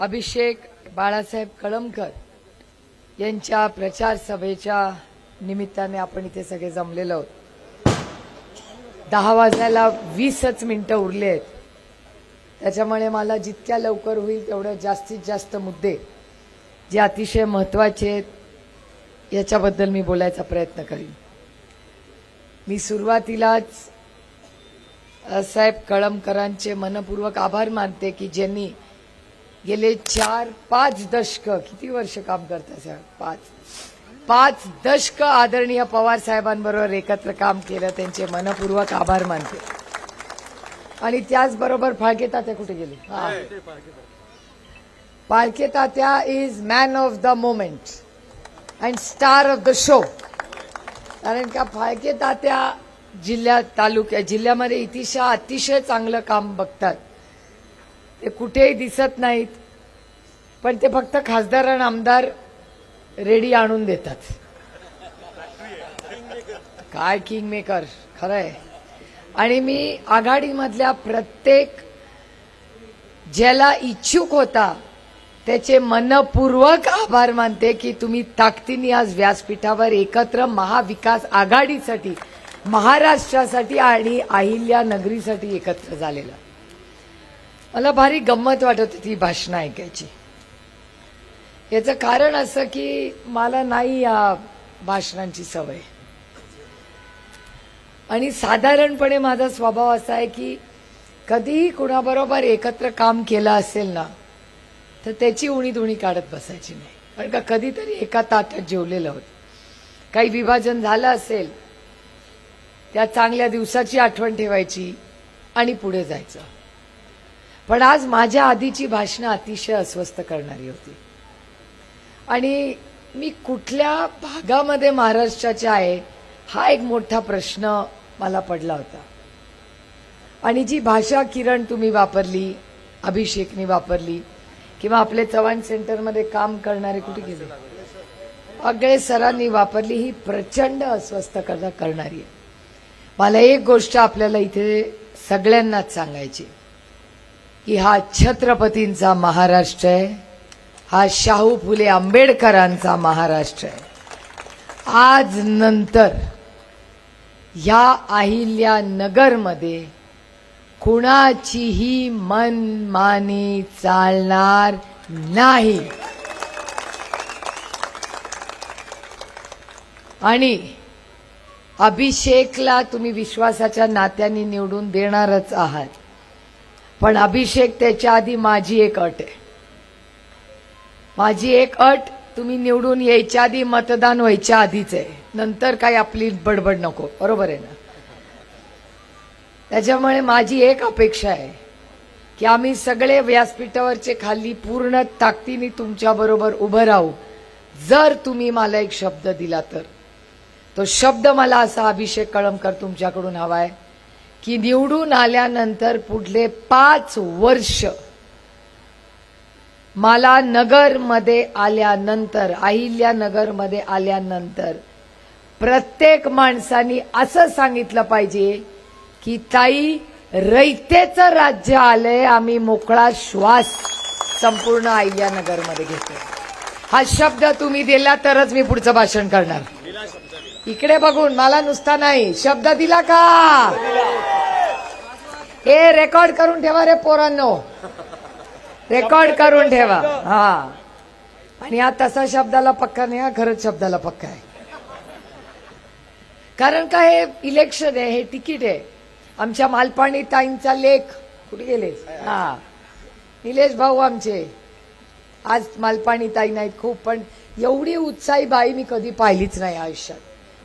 अभिषेक बाळासाहेब कळमकर यांच्या प्रचार सभेच्या निमित्ताने आपण इथे सगळे जमलेलो आहोत. दहा वाजायला वीसच मिनिटं उरले आहेत. त्याच्यामुळे मला जितक्या लवकर होईल तेवढे जास्तीत जास्त मुद्दे जे अतिशय महत्त्वाचे आहेत याच्याबद्दल मी बोलायचा प्रयत्न करीन. मी सुरुवातीलाच साहेब कळमकरांचे मनपूर्वक आभार मानते की ज्यांनी गेले चार पाच दशक. किती वर्ष काम करता साहेब? पाच. पाच दशक आदरणीय पवार साहेबांबरोबर एकत्र काम केलं त्यांचे मनपूर्वक आभार मानते. आणि त्याचबरोबर फाळके तात्या कुठे गेले? हा. फाळके तात्या is man of the moment and star of the show कारण का फाळके तात्या जिल्ह्यात तालुक्या जिल्ह्यामध्ये इतिशा अतिशय चांगलं काम बघतात. ते कुठेही दिसत नाहीत. पण ते फक्त खासदार आणि आमदार रेडी आणून देतात. काय किंग मेकर खरंय. आणि मी आघाडीमधल्या प्रत्येक ज्याला इच्छुक होता त्याचे मनपूर्वक आभार मानते की तुम्ही ताकदीने आज व्यासपीठावर एकत्र महाविकास आघाडीसाठी महाराष्ट्रासाठी आणि अहिल्या नगरीसाठी एकत्र झालेलं. मला भारी गंमत वाटत होती भाषणं ऐकायची. याचं कारण असं की मला नाही या भाषणांची सवय. आणि साधारणपणे माझा स्वभाव असा आहे की कधीही कुणाबरोबर एकत्र काम केलं असेल ना तर त्याची उणी धुणी काढत बसायची नाही कारण का कधीतरी एका ताटात जेवलेलं होतं. काही विभाजन झालं असेल त्या चांगल्या दिवसाची आठवण ठेवायची आणि पुढे जायचं. पण आज माझ्या आधीची भाषणं अतिशय अस्वस्थ करणारी होती. आणि मी कुठल्या भागामध्ये महाराष्ट्राच्या आहे हा एक मोठा प्रश्न मला पडला होता. आणि जी भाषा किरण तुम्ही वापरली अभिषेकनी वापरली किंवा आपले चव्हाण सेंटरमध्ये काम करणारे कुठे गेले? अगळे सरांनी वापरली ही प्रचंड अस्वस्थ करता करणारी आहे. मला एक गोष्ट आपल्याला इथे सगळ्यांनाच सांगायची की हा छत्रपतींचा महाराष्ट्र आहे हा शाहू फुले आंबेडकरांचा महाराष्ट्र आहे. आज नंतर ह्या अहिल्या नगरमध्ये कुणाचीही मनमानी चालणार नाही. आणि अभिषेकला तुम्ही विश्वासाच्या नात्याने निवडून देणारच आहात. पण अभिषेक त्याच्या आधी माझी एक अट आहे. माझी एक अट तुम्ही निवडून यायच्या आधी मतदान व्हायच्या आधीच. आहे नंतर काही आपली बडबड नको. बरोबर आहे ना? त्याच्यामुळे माझी एक अपेक्षा आहे की आम्ही सगळे व्यासपीठावरचे खाली पूर्ण ताकदीने तुमच्याबरोबर उभं राहू. जर तुम्ही मला एक शब्द दिला तर. तो शब्द मला असा अभिषेक कळमकर तुमच्याकडून हवा आहे की निवडून आल्यानंतर पुढले पाच वर्ष मला नगरमध्ये आल्यानंतर अहिल्यानगरमध्ये आल्यानंतर प्रत्येक माणसानी असं सांगितलं पाहिजे की ताई रयतेचं राज्य आलंय आम्ही मोकळा श्वास संपूर्ण अहिल्यानगरमध्ये घेतो. हा शब्द तुम्ही दिला तरच मी पुढचं भाषण करणार. इकडे बघून मला नुसता नाही शब्द दिला का? हे रेकॉर्ड करून ठेवा रे पोरांनो. रेकॉर्ड करून ठेवा. हा. आणि हा तसा शब्दाला पक्का नाही हा खरंच शब्दाला पक्का आहे. कारण का हे इलेक्शन आहे हे तिकीट आहे. आमच्या मालपाणी ताईंचा लेख. कुठे गेले? हा. निलेश भाऊ आमचे. आज मालपाणी ताई नाहीत खूप पण एवढी उत्साही बाई मी कधी पाहिलीच नाही आयुष्यात.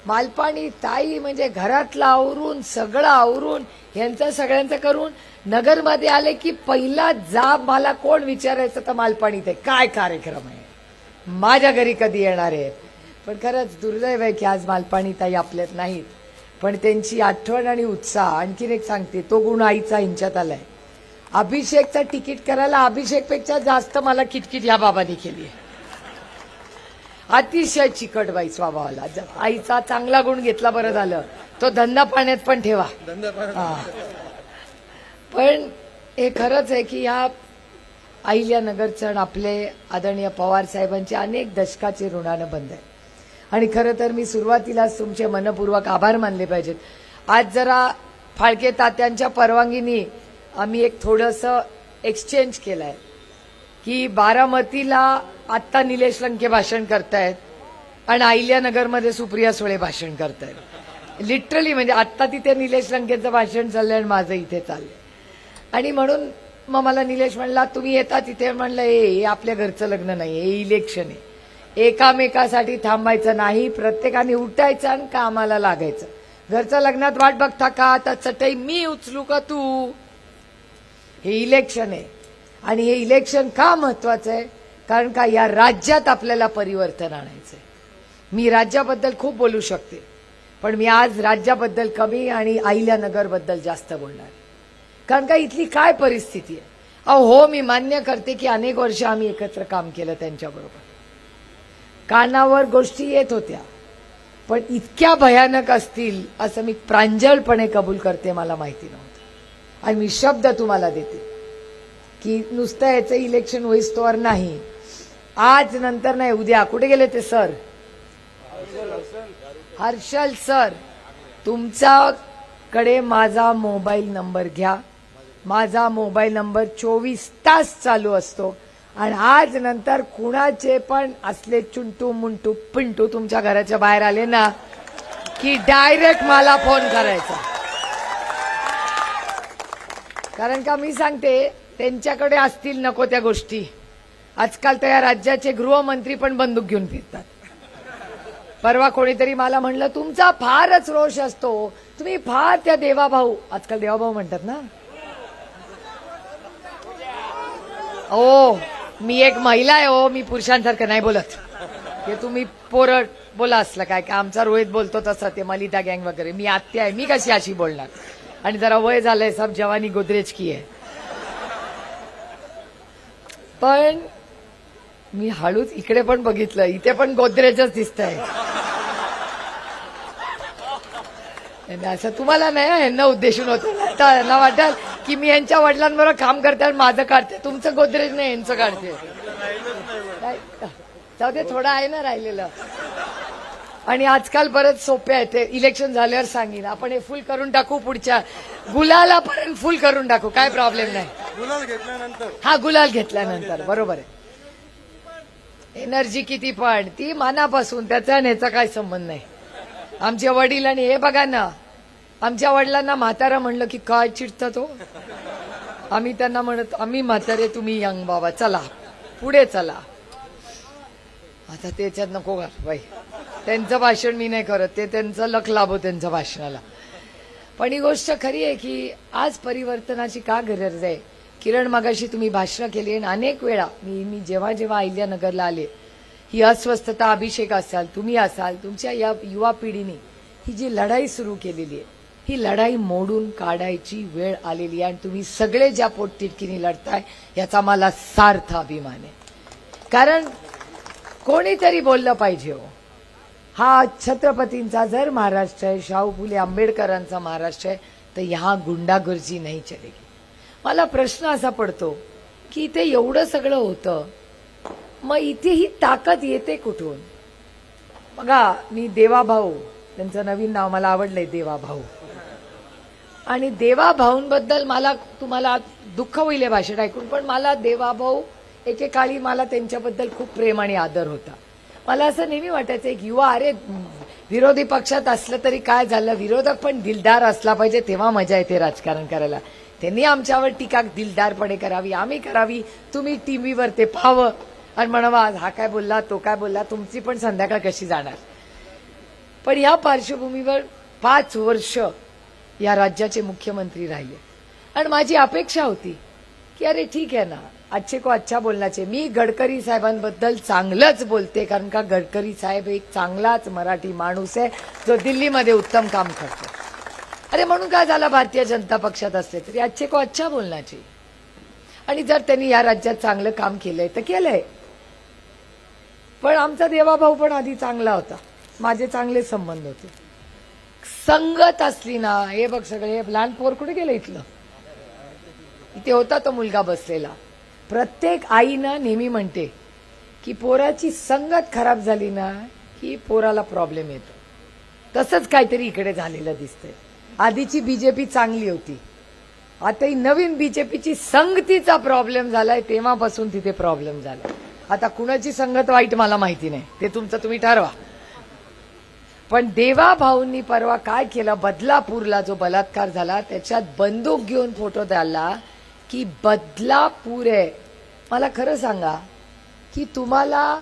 मालपाणी ताई म्हणजे घरातलं आवरून सगळं आवरून यांचं सगळ्यांचं करून नगरमध्ये आले की पहिला जाब मला कोण विचारायचं तर मालपाणी आहे काय कार्यक्रम आहे? माझ्या घरी कधी येणार आहे पण खरंच दुर्दैव आहे की आज मालपाणी ताई आपल्यात नाहीत. पण त्यांची आठवण आणि उत्साह आणखीन एक सांगते. तो गुण आईचा हिंच्यात आलाय. अभिषेकचं तिकीट करायला अभिषेकपेक्षा जास्त मला किटकिट या बाबांनी केली आहे. अतिशय चिकट बाई स्वभावाला. आईचा चांगला गुण घेतला बरं झालं. तो धंदा पाण्यात पण ठेवा. पण हे खरंच आहे की या अहिल्यानगरचं आणि आपले आदरणीय पवार साहेबांचे अनेक दशकाचे ऋणानं बंद आहे आणि खरं तर मी सुरुवातीलाच तुमचे मनपूर्वक आभार मानले पाहिजेत. आज जरा फाळके तात्यांच्या परवानगीने आम्ही एक थोडंसं एक्सचेंज केलं आहे की बारामतीला आत्ता निलेश लंके भाषण करतायत आणि अहिल्यानगरमध्ये सुप्रिया सुळे भाषण करतायत. लिटरली म्हणजे आत्ता तिथे निलेश लंकेचं भाषण चाललंय आणि माझं इथे चाललंय. आणि म्हणून मग मला निलेश म्हणला तुम्ही येता तिथे? म्हणलं ए हे आपल्या घरचं लग्न नाही हे इलेक्शन आहे. एकामेकासाठी थांबायचं नाही प्रत्येकाने उठायचं आणि कामाला लागायचं. घरचं लग्नात वाट बघता का? आता चटई मी उचलू का तू? हे इलेक्शन आहे. आणि हे इलेक्शन का महत्वाचं आहे? कारण का या राज्यात आपल्याला परिवर्तन आणायचंय. मी राज्याबद्दल खूप बोलू शकते पण मी आज राज्याबद्दल कमी आणि अहिल्यानगरबद्दल जास्त बोलणार कारण का इथली काय परिस्थिती आहे? अहो हो मी मान्य करते की अनेक वर्ष आम्ही एकत्र काम केलं त्यांच्याबरोबर. कानावर गोष्टी येत होत्या पण इतक्या भयानक असतील असं मी प्रांजळपणे कबूल करते मला माहिती नव्हतं. आणि मी शब्द तुम्हाला देते. की नुसतं याचं इलेक्शन होईस्तोवर नाही. आज नंतर नाही उद्या. कुठे गेले ते सर? हर्षल सर. तुमच्याकडे माझा मोबाईल नंबर घ्या. माझा मोबाईल नंबर चोवीस तास चालू असतो. आणि आज नंतर कुणाचे पण असले चुंटू मुंटू पिंटू तुमच्या घराच्या बाहेर आले ना की डायरेक्ट मला फोन करायचा. कारण का मी सांगते त्यांच्याकडे असतील नको त्या गोष्टी. आजकाल तर या राज्याचे गृहमंत्री पण बंदूक घेऊन फिरतात. परवा कोणीतरी मला म्हणलं तुमचा फारच रोष असतो. तुम्ही फार त्या देवाभाऊ. आजकाल देवाभाऊ म्हणतात ना. ओ मी एक महिला आहे हो मी पुरुषांसारखं नाही बोलत. हे तुम्ही पोरं बोला असलं काय का आमचा रोहित बोलतो तसं ते मलिता गँग वगैरे. मी आत्या आहे मी कशी अशी बोलणार? आणि जरा वय झालंय सब जवानी गोदरेज की आहे. पण मी हळूच इकडे पण बघितलं. इथे पण गोदरेजच दिसतंय. आहे असं तुम्हाला नाही यांना उद्देशून होतं. यांना वाटेल की मी यांच्या वडिलांबरोबर काम करते आणि माझं काढते. तुमचं गोदरेज नाही यांचं काढते. जाऊ दे थोडं आहे ना राहिलेलं. आणि आजकाल बरंच सोपे आहे ते इलेक्शन झाल्यावर सांगेन. आपण हे फुल करून टाकू पुढच्या. गुलाला पर्यंत फुल करून टाकू. काय प्रॉब्लेम नाही. गुलाल घेतल्यानंतर. हा गुलाल घेतल्यानंतर बरोबर आहे. एनर्जी किती पण ती मानापासून त्याचा आणि ह्याचा काय संबंध नाही. आमचे वडील आणि हे बघा ना आमच्या वडिलांना म्हातारा म्हणलं की काय चिडता तो? आम्ही त्यांना म्हणत आम्ही म्हातारे तुम्ही यंग बाबा चला पुढे चला. आता त्याच्यात नको का बाई. त्यांचं भाषण मी नाही करत ते त्यांचं लक लाभो त्यांच्या भाषणाला. पण ही गोष्ट खरी आहे की आज परिवर्तनाची का गरज आहे? किरण मागाशी तुम्ही भाषण केली आणि अनेक वेळा मी मी जेव्हा जेव्हा अहिल्यानगरला आले ही अस्वस्थता अभिषेक असाल तुम्ही असाल तुमच्या या युवा पिढीने ही जी लढाई सुरू केलेली आहे ही लढाई मोडून काढायची वेळ आलेली आहे आणि तुम्ही सगळे ज्या पोटतिटकीने लढताय याचा मला सार्थ अभिमान आहे. कारण कोणीतरी बोललं पाहिजे हो. हा छत्रपतींचा जर महाराष्ट्र आहे शाहू फुले आंबेडकरांचा महाराष्ट्र आहे तर ह्या गुंडागर्जी नाही चलेगी. मला प्रश्न असा पडतो की इथे एवढं सगळं होतं मग इथे ही ताकद येते कुठून? बघा मी देवाभाऊ त्यांचं नवीन नाव मला आवडलंय देवाभाऊ. आणि देवाभाऊंबद्दल मला तुम्हाला दुःख होईल हे भाषण ऐकून पण मला देवाभाऊ एकेकाळी मला त्यांच्याबद्दल खूप प्रेम आणि आदर होता. मला असं नेहमी वाटायचं एक युवा अरे विरोधी पक्षात असलं तरी काय झालं? विरोधक पण दिलदार असला पाहिजे तेव्हा मजा येते राजकारण करायला. त्यांनी आमच्यावर टीका दिलदारपणे करावी आम्ही करावी तुम्ही टीव्हीवर ते पाहावं. आणि म्हणावा आज हा काय बोलला तो काय बोलला तुमची पण संध्याकाळ कशी जाणार? पण या पार्श्वभूमीवर पाच वर्ष या राज्याचे मुख्यमंत्री राहिले. आणि माझी अपेक्षा होती की अरे ठीक आहे ना आजचे को अच्छा बोलण्याचे. मी गडकरी साहेबांबद्दल चांगलंच बोलते कारण का गडकरी साहेब एक चांगलाच मराठी माणूस आहे जो दिल्लीमध्ये उत्तम काम करतो. अरे म्हणून काय झालं भारतीय जनता पक्षात असले तरी अच्छे को अच्छा बोलण्याची. आणि जर त्यांनी या राज्यात चांगलं काम केलंय तर केलंय. पण आमचा देवाभाऊ पण आधी चांगला होता. माझे चांगले संबंध होते. संगत असली ना हे बघ सगळे लहान पोर कुठे गेलं इथलं? इथे होता तो मुलगा बसलेला. प्रत्येक आईनं नेहमी म्हणते की पोराची संगत खराब झाली ना की पोराला प्रॉब्लेम येतो. तसंच काहीतरी इकडे झालेलं दिसतंय. आधीची बीजेपी चांगली होती. आता ही नवीन बीजेपीची संगतीचा प्रॉब्लेम झालाय तेव्हापासून तिथे प्रॉब्लेम झाला आता कुणाची संगत वाईट मला माहिती नाही ते तुमचं तुम्ही ठरवा. पण देवा भाऊंनी परवा काय केलं बदलापूरला जो बलात्कार झाला त्याच्यात बंदूक घेऊन फोटो द्याला की बदलापूर आहे. मला खरं सांगा की तुम्हाला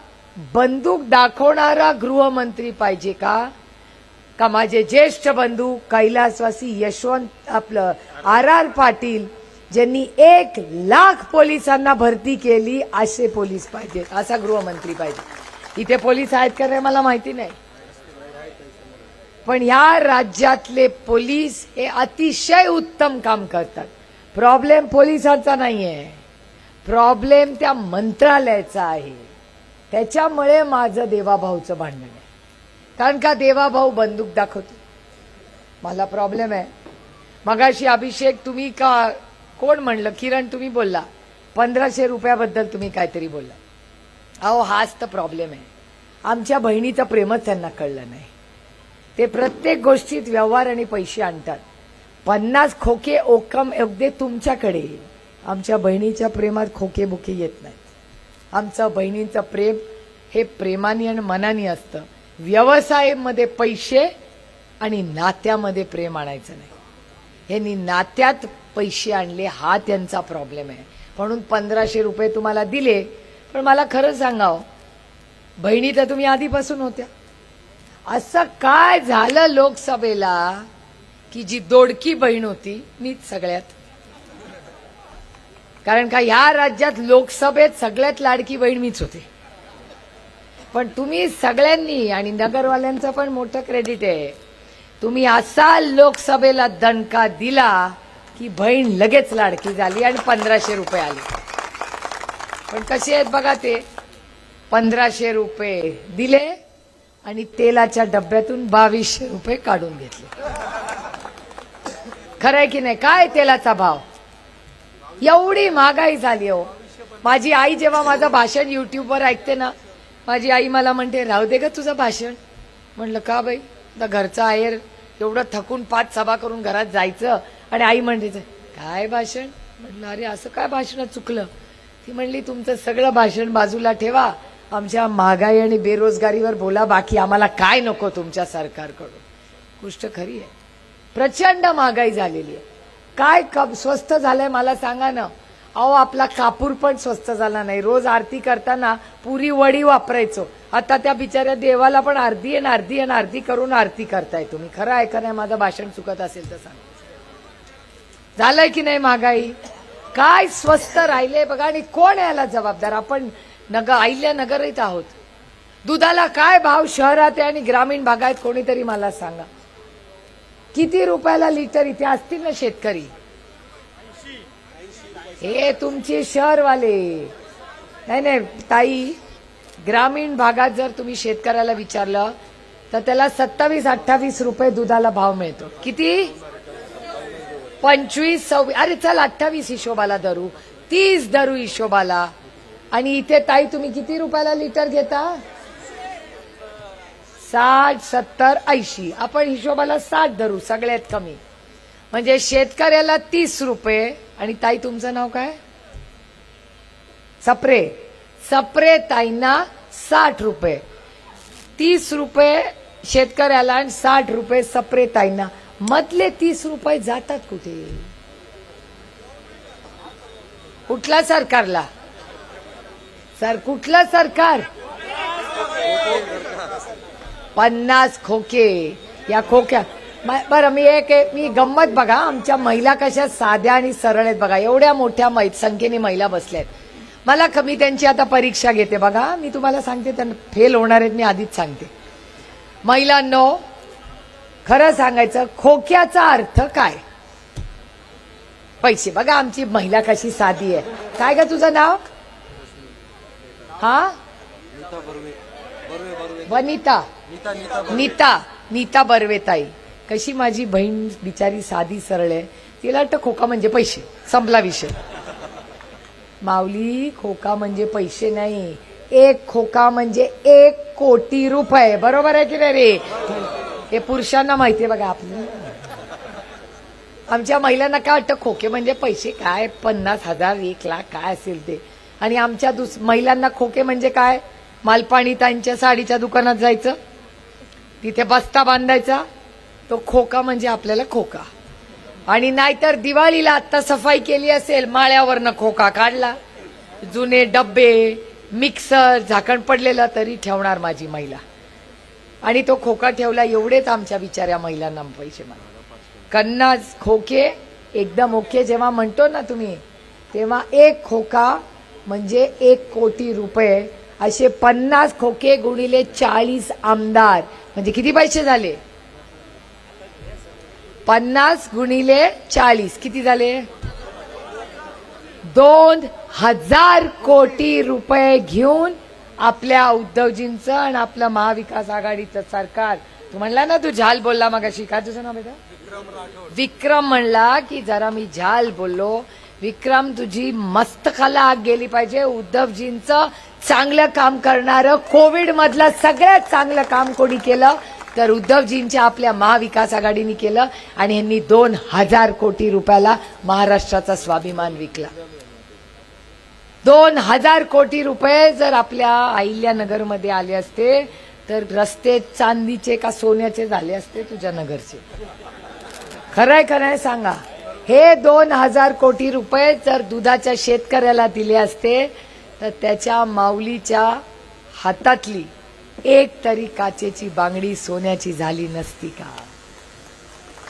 बंदूक दाखवणारा गृहमंत्री पाहिजे का? का माझे ज्येष्ठ बंधू कैलासवासी यशवंत आपलं आर आर पाटील ज्यांनी एक लाख पोलिसांना भरती केली असे पोलीस पाहिजेत असा गृहमंत्री पाहिजे. इथे पोलीस आहेत का नाही मला माहिती नाही. पण ह्या राज्यातले पोलीस हे अतिशय उत्तम काम करतात. प्रॉब्लेम पोलिसांचा नाहीये. प्रॉब्लेम त्या मंत्रालयाचा आहे. त्याच्यामुळे माझं देवाभाऊचं भांडण आहे. कारण का देवाभाऊ बंदूक दाखवतो? मला प्रॉब्लेम आहे. मगाशी अभिषेक तुम्ही का कोण म्हणलं? किरण तुम्ही बोलला. पंधराशे रुपयाबद्दल तुम्ही काहीतरी बोलला. अहो हाच तर प्रॉब्लेम आहे. आमच्या बहिणीचं प्रेमच त्यांना कळलं नाही. ते प्रत्येक गोष्टीत व्यवहार आणि पैसे आणतात. पन्नास खोके ओकम अगदी तुमच्याकडे. आमच्या बहिणीच्या प्रेमात खोके बुके येत नाहीत. आमचं बहिणींचं प्रेम हे प्रेमाने आणि मनाने असतं. व्यवसायामध्ये पैसे आणि नात्यामध्ये प्रेम आणायचं नाही. यांनी नात्यात पैसे आणले हा त्यांचा प्रॉब्लेम आहे. म्हणून पंधराशे रुपये तुम्हाला दिले पण मला खरं सांगाव बहिणी तर तुम्ही आधीपासून होत्या. असं काय झालं लोकसभेला की जी दोडकी बहीण होती मीच सगळ्यात. कारण का ह्या राज्यात लोकसभेत सगळ्यात लाडकी बहीण मीच होते. पण तुम्ही सगळ्यांनी आणि नगरवाल्यांचं पण मोठं क्रेडिट आहे. तुम्ही असा लोकसभेला दणका दिला की बहीण लगेच लाडकी झाली आणि पंधराशे रुपये आले. पण कसे आहेत बघा ते? पंधराशे रुपये दिले आणि तेलाच्या डब्यातून बावीसशे रुपये काढून घेतले. खरंय की नाही? काय तेलाचा भाव? एवढी महागाई झाली हो. माझी आई जेव्हा माझं भाषण युट्यूबवर ऐकते ना माझी आई मला म्हणते राहू दे ग तुझं भाषण. म्हणलं का बाई? आता घरचं आहेर एवढं थकून पाच सभा करून घरात जायचं. आणि आई म्हणते काय भाषण? म्हटलं अरे असं काय भाषण चुकलं? ती म्हणली तुमचं सगळं भाषण बाजूला ठेवा. आमच्या महागाई आणि बेरोजगारीवर बोला. बाकी आम्हाला काय नको तुमच्या सरकारकडून? गोष्ट खरी आहे. प्रचंड महागाई झालेली आहे. काय कब स्वस्त झालंय मला सांगा ना. अहो आपला कापूर पण स्वस्त झाला नाही. रोज आरती करताना पुरी वडी वापरायचो. आता त्या बिचाऱ्या देवाला पण अर्धी आणि अर्धी आणि अर्धी करून आरती करताय तुम्ही. खरं आहे का नाही? माझं भाषण चुकत असेल तर सांग. झालंय की नाही महागाई? काय स्वस्त राहिले बघा आणि कोण याला जबाबदार? आपण नगर आईल्या नगरीत आहोत. दुधाला काय भाव शहरात आहे आणि ग्रामीण भागात कोणीतरी मला सांगा. किती रुपयाला लिटर इथे असतील ना शेतकरी? हे तुमचे शहरवाले. नाही नाही ताई ग्रामीण भागात जर तुम्ही शेतकऱ्याला विचारलं तर त्याला सत्तावीस अठ्ठावीस रुपये दुधाला भाव मिळतो. किती? पंचवीस सव्वीस अरे चल अठ्ठावीस हिशोबाला धरू. तीस धरू हिशोबाला. आणि इथे ताई तुम्ही किती रुपयाला लिटर घेता? साठ सत्तर ऐंशी. आपण हिशोबाला साठ धरू सगळ्यात कमी. म्हणजे शेतकऱ्याला तीस रुपये आणि ताई तुमचं नाव काय? सप्रे. सप्रे ताईंना साठ रुपये. तीस रुपये शेतकऱ्याला आणि साठ रुपये सप्रे ताईंना. मधले तीस रुपये जातात कुठे? कुठल्या सरकारला? सर कुठलं सरकार? पन्नास खोके. या खोक्या बरं मी एक मी गंमत बघा आमच्या महिला कशा साध्या आणि सरळ आहेत बघा एवढ्या मोठ्या मै संख्येने महिला बसल्या आहेत. मला क- मी त्यांची आता परीक्षा घेते बघा मी तुम्हाला सांगते त्यांना फेल होणार आहेत मी आधीच सांगते. महिलांनो खरं सांगायचं खोक्याचा अर्थ काय? पैसे बघा आमची महिला कशी साधी आहे. काय ग तुझं नाव? हा? वनिता नीता. नीता बर्वेताई कशी माझी बहीण बिचारी साधी सरळ आहे तिला वाटतं खोका म्हणजे पैसे संपला विषय. माऊली खोका म्हणजे पैसे नाही एक खोका म्हणजे एक कोटी रुपये बरोबर आहे की नाही रे? हे पुरुषांना माहितीये बघा आपलं. आमच्या महिलांना काय वाटतं खोके म्हणजे पैसे काय? पन्नास हजार एक लाख काय असेल ते? आणि आमच्या दुस महिलांना खोके म्हणजे काय? मालपाणी त्यांच्या साडीच्या दुकानात जायचं तिथे बस्ता बांधायचा तो खोका म्हणजे आपल्याला खोका. आणि नाहीतर दिवाळीला आता सफाई केली असेल माळ्यावरनं खोका काढला. जुने डब्बे मिक्सर झाकण पडलेलं तरी ठेवणार माझी महिला. आणि तो खोका ठेवला एवढेच आमच्या बिचाऱ्या महिलांना पैसे मला. कन्नाज खोके एकदम ओके. जेव्हा म्हणतो ना तुम्ही तेव्हा एक खोका म्हणजे एक कोटी रुपये. असे पन्नास खोके गुणिले चाळीस आमदार. म्हणजे किती पैसे झाले? पन्नास गुणिले चाळीस. किती झाले? दोन हजार कोटी रुपये घेऊन आपल्या उद्धवजींचं आणि आपलं महाविकास आघाडीचं सरकार. तू म्हणला ना तू झाल बोलला मग काय तुझं नाव बेटा? विक्रम म्हणला की जरा मी झाल बोललो. विक्रम तुझी मस्तकाला आग गेली पाहिजे. उद्धवजींचं चांगलं काम करणारं कोविड मधलं सगळ्यात चांगलं काम कोणी केलं? तर उद्धवजींच्या आपल्या महाविकास आघाडीने केलं आणि यांनी दोन हजार कोटी रुपयाला महाराष्ट्राचा स्वाभिमान विकला. दोन हजार कोटी रुपये जर आपल्या अहिल्यानगरमध्ये आले असते तर रस्ते चांदीचे का सोन्याचे झाले असते तुझ्या नगरचे? खरंय खरंय सांगा. हे दोन हजार कोटी रुपये जर दुधाच्या शेतकऱ्याला दिले असते तर त्याच्या माऊलीच्या हातातली एक तरी काचेची बांगडी सोन्याची झाली नसती का?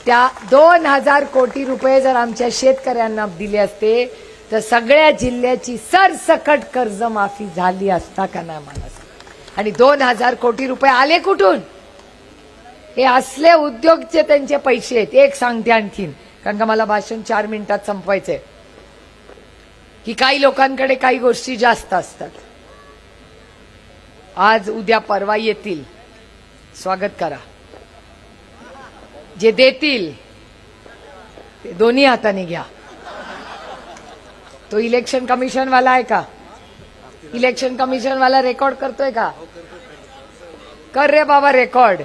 त्या दोन हजार कोटी रुपये जर आमच्या शेतकऱ्यांना दिले असते तर सगळ्या जिल्ह्याची सरसकट कर्जमाफी झाली असता का नाही मला आणि दोन हजार कोटी रुपये आले कुठून? हे असले उद्योगचे त्यांचे पैसे आहेत. एक सांगते आणखीन कारण का मला भाषण चार मिनिटात संपवायचंय. की काही लोकांकडे काही गोष्टी जास्त असतात. आज उद्या परवा येतील. स्वागत करा. जे देतील ते दोन्ही हाताने घ्या. तो इलेक्शन कमिशन वाला आहे का? इलेक्शन कमिशन वाला रेकॉर्ड करतोय का? कर रे बाबा रेकॉर्ड.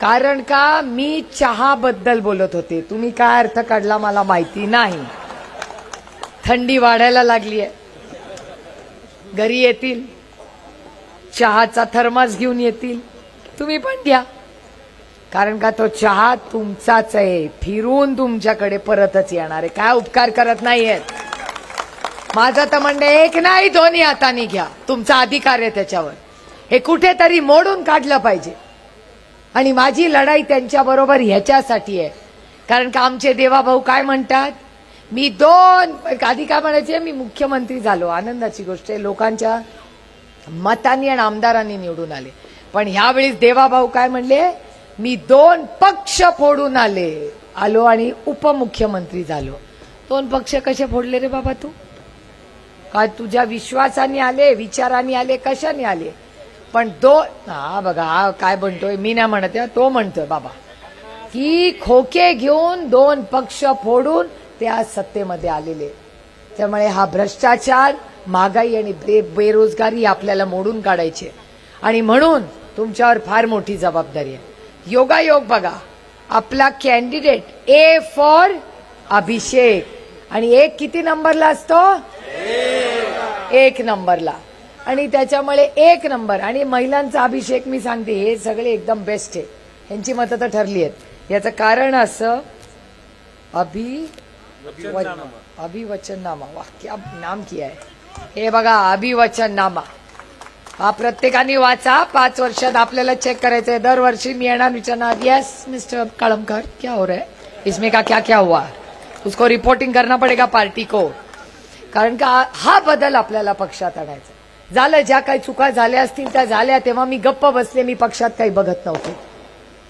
कारण का मी चहा बद्दल बोलत होते. तुम्ही काय अर्थ काढला मला माहिती नाही. थंडी वाढायला लागली आहे घरी येतील. चहाचा थर्मास घेऊन येतील. तुम्ही पण द्या. कारण का तो चहा तुमचाच आहे. फिरून तुमच्याकडे परतच येणार आहे. काय उपकार करत नाहीयेत. माझं तर म्हणणं एक नाही दोन्ही हाताने घ्या. तुमचा अधिकार आहे त्याच्यावर. हे कुठेतरी मोडून काढलं पाहिजे. आणि माझी लढाई त्यांच्याबरोबर ह्याच्यासाठी आहे. कारण का आमचे देवाभाऊ काय म्हणतात? मी दोन आधी काय म्हणायचे मी मुख्यमंत्री झालो. आनंदाची गोष्ट आहे लोकांच्या मतांनी आणि आमदारांनी निवडून आले. पण ह्यावेळेस देवाभाऊ काय म्हणले? मी दोन पक्ष फोडून आले. आलो आणि उपमुख्यमंत्री झालो. दोन पक्ष कसे फोडले रे बाबा तू? काय तुझ्या विश्वासाने आले विचाराने आले कशाने आले? पण दोन हा बघा हा काय म्हणतोय? मी नाही म्हणत आहे, तो म्हणतोय बाबा. की खोके घेऊन दोन पक्ष फोडून ते आज सत्तेमध्ये आलेले. त्यामुळे हा भ्रष्टाचार महागाई आणि बे बेरोजगारी आपल्याला मोडून काढायची आहे. आणि म्हणून तुमच्यावर फार मोठी जबाबदारी आहे. योगायोग बघा. आपला कॅन्डिडेट ए फॉर अभिषेक. आणि एक किती नंबरला असतो? एक नंबरला. आणि त्याच्यामुळे एक नंबर. आणि महिलांचा अभिषेक मी सांगते हे सगळे एकदम बेस्ट आहे. यांची मतं तर ठरली आहेत. याचं कारण असं अभि अभिवचननामा वा क्या नाम किया आहे हे बघा अभिवचननामा. हा प्रत्येकाने वाचा. पाच वर्षात आपल्याला चेक करायचं आहे. दरवर्षी मी येणार विचारणार येस मिस्टर कळमकर क्या हो रहा है? इसमें का क्या क्या हुआ? उसको रिपोर्टिंग करना पडेगा पार्टी को. कारण का हा बदल आपल्याला पक्षात आणायचा झालं ज्या काही चुका झाल्या असतील त्या झाल्या. तेव्हा मी गप्प बसले मी पक्षात काही बघत नव्हते.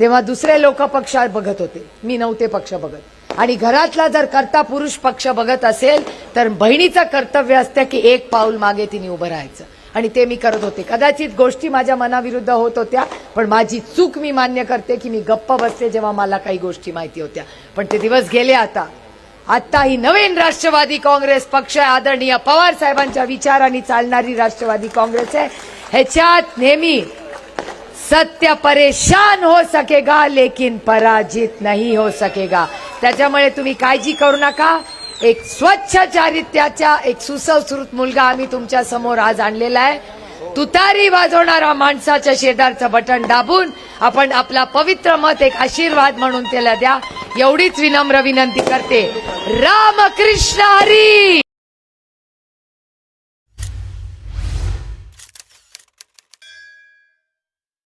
तेव्हा दुसरे लोक पक्षात बघत होते. मी नव्हते पक्ष बघत. आणि घरातला जर कर्ता पुरुष पक्ष बघत असेल तर बहिणीचं कर्तव्य असतं की एक पाऊल मागे तिने उभं राहायचं. आणि ते मी करत होते. कदाचित गोष्टी माझ्या मनाविरुद्ध होत होत्या पण माझी चूक मी मान्य करते की मी गप्प बसते जेव्हा मला काही गोष्टी माहिती होत्या. पण ते दिवस गेले आता. आता ही नवीन राष्ट्रवादी काँग्रेस पक्ष आदरणीय पवार साहेबांच्या विचाराने चालणारी राष्ट्रवादी काँग्रेस आहे. ह्याच्यात नेहमी सत्य परेशान हो सकेगा लेकिन पराजित नहीं हो सकेगा. त्याच्यामुळे तुम्ही काळजी करू नका. एक स्वच्छ चारित्र्याचा एक सुसंस्कृत मुलगा आम्ही तुमच्यासमोर आज आणलेला आहे. तुतारी वाजवणारा माणसाच्या शेजारचं बटन दाबून आपण आपला पवित्र मत एक आशीर्वाद म्हणून त्याला द्या. एवढीच विनम्र विनंती करते. रामकृष्ण हरी!